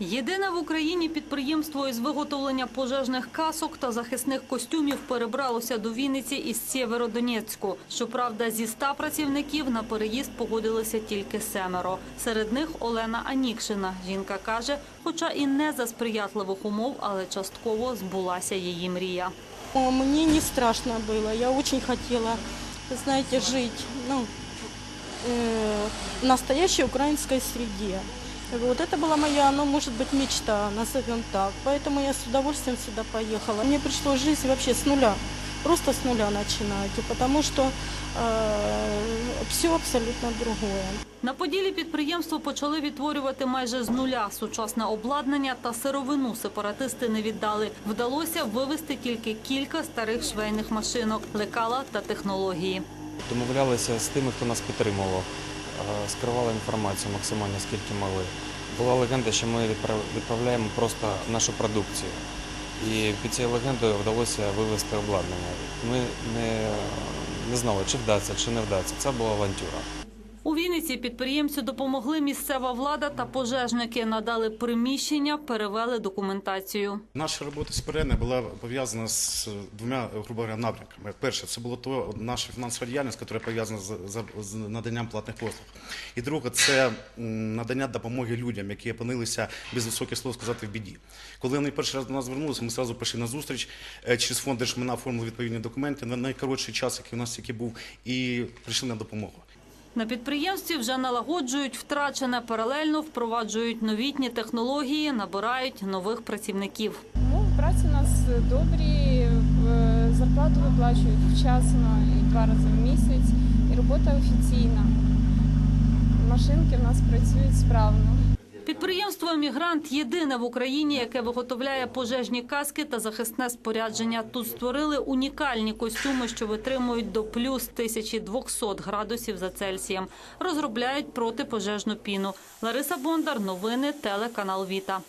Єдине в Україні підприємство із виготовлення пожежних касок та захисних костюмів перебралося до Вінниці із Сєвєродонецьку. Щоправда, зі ста працівників на переїзд погодилися тільки семеро. Серед них Олена Анікшина. Жінка каже, хоча і не за сприятливих умов, але частково збулася її мрія. Мне не страшно было. Я очень хотела, знаете, жить ну, э, в настоящей украинской среде. Вот это была моя, ну, может быть, мечта, назовем так. Поэтому я с удовольствием сюда поехала. Мне пришлось жизнь вообще с нуля, просто с нуля начинать, потому что все абсолютно другое. На Поділі підприємство почали відтворювати майже з нуля сучасне обладнання та сировину сепаратисти не віддали. Вдалося вивезти тільки кілька старих швейних машинок, лекала та технології. Домовлялися з тими, хто нас підтримував, е, скривали інформацію максимально скільки могли. Була легенда, що ми відправляємо просто нашу продукцію. І під цією легендою вдалося вивезти обладнання. Ми не, не знали, чи вдасться, чи не вдасться. Це була авантюра. У Вінниці підприємцю допомогли місцева влада та пожежники. Надали приміщення, перевели документацію. Наша робота з Перене була пов'язана з двома грубо говоря, напрямками. Перше, це було то наша фінансова діяльність, яка пов'язана з, наданням платних послуг. І друге, це надання допомоги людям, які опинилися без високих слов сказати в біді. Коли вони перший раз до нас звернулися, ми одразу пішли на зустріч е, через фонд держмина оформили відповідні документи на найкоротший час, який у нас тільки був, і прийшли на допомогу. На підприємстві вже налагоджують втрачене паралельно, впроваджують новітні технології, набирають нових працівників. Ну, праці у нас добрі, зарплату виплачують вчасно і два рази в місяць, і робота офіційна. Машинки в нас працюють справно. Підприємство Мігрант єдине в Україні, яке виготовляє пожежні каски та захисне спорядження. Тут створили унікальні костюми, що витримують до плюс 1200 градусів за Цельсієм. Розробляють протипожежну піну. Лариса Бондар, новини, телеканал Віта.